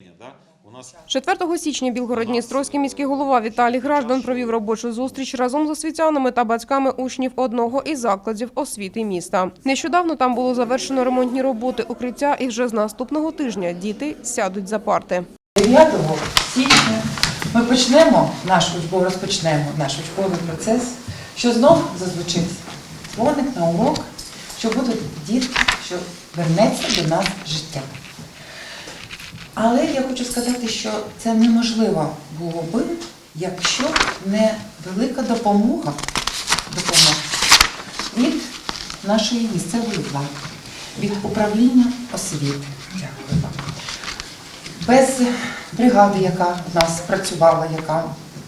Да? У нас 4 січня Білгород-Дністровський міський голова Віталій Граждан провів робочу зустріч разом з освітянами та батьками учнів одного із закладів освіти міста. Нещодавно там було завершено ремонтні роботи укриття, і вже з наступного тижня діти сядуть за парти. 9 січня ми почнемо наш учбовий, розпочнемо наш учбовий процес, що знов зазвучить дзвоник на урок, що будуть дітки, що вернеться до нас життя. Але я хочу сказати, що це неможливо було би, якщо не велика допомога, допомога від нашої місцевої влади, від управління освіти. Дякую вам без бригади, яка в нас працювала, яка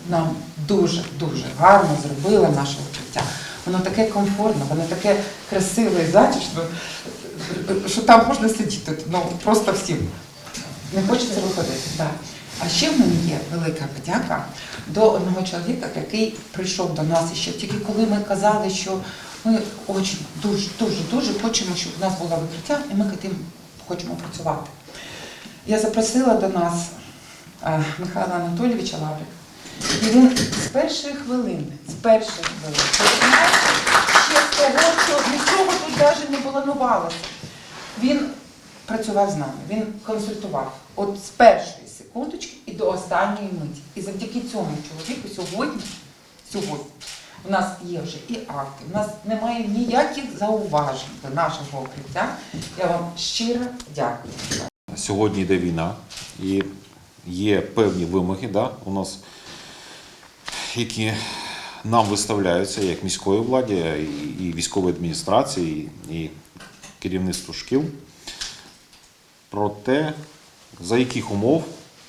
нам дуже дуже гарно зробила наше укриття. Воно таке комфортне, воно таке красиве і затишне, що там можна сидіти ну, просто всім. Не хочеться виходити. Да. А ще в мене є велика подяка до одного чоловіка, який прийшов до нас ще тільки коли ми казали, що ми дуже, дуже, дуже хочемо, щоб у нас було викриття, і ми тим хочемо працювати. Я запросила до нас е, Михайла Анатолійовича Лаврик. І він з першої хвилини, з першої хвилини, ще з того, що нічого тут навіть не планувалося. Він працював з нами, він консультував от з першої секундочки і до останньої миті. І завдяки цьому чоловіку сьогодні, сьогодні у нас є вже і акти, у нас немає ніяких зауважень до нашого укриття. Я вам щиро дякую. сьогодні йде війна, і є певні вимоги, да, у нас, які нам виставляються як міської владі, і, військової адміністрації, і, керівництву шкіл про те, за яких умов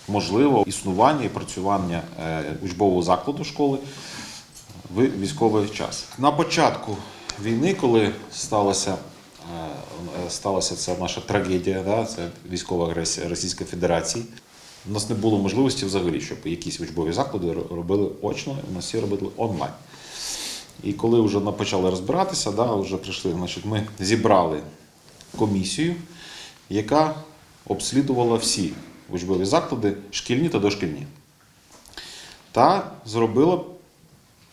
можливо існування і працювання е, учбового закладу школи в військовий час. На початку війни, коли сталося, е, е, сталася ця наша трагедія, да, це військова агресія Російської Федерації, у нас не було можливості взагалі, щоб якісь учбові заклади робили очно, у нас всі робили онлайн. І коли вже почали розбиратися, да, вже прийшли, значить, ми зібрали комісію, яка обслідувала всі учбові заклади, шкільні та дошкільні. Та зробила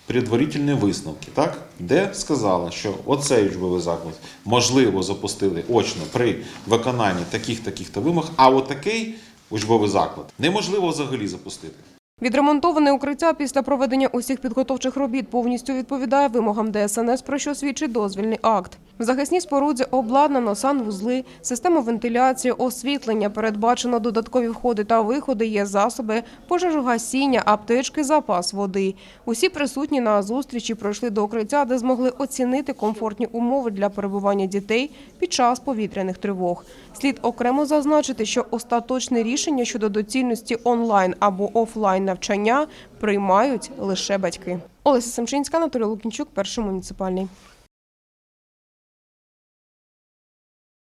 предварительні висновки, так? де сказала, що оцей учбовий заклад можливо запустили очно при виконанні таких таких та вимог, а отакий учбовий заклад неможливо взагалі запустити. Відремонтоване укриття після проведення усіх підготовчих робіт повністю відповідає вимогам ДСНС, про що свідчить дозвільний акт. В захисній споруді обладнано санвузли, систему вентиляції, освітлення, передбачено додаткові входи та виходи, є засоби, пожежогасіння, аптечки, запас води. Усі присутні на зустрічі пройшли до укриття, де змогли оцінити комфортні умови для перебування дітей під час повітряних тривог. Слід окремо зазначити, що остаточне рішення щодо доцільності онлайн або офлайн навчання приймають лише батьки. Олеся Семчинська, Анатолій Лукінчук, перший муніципальний.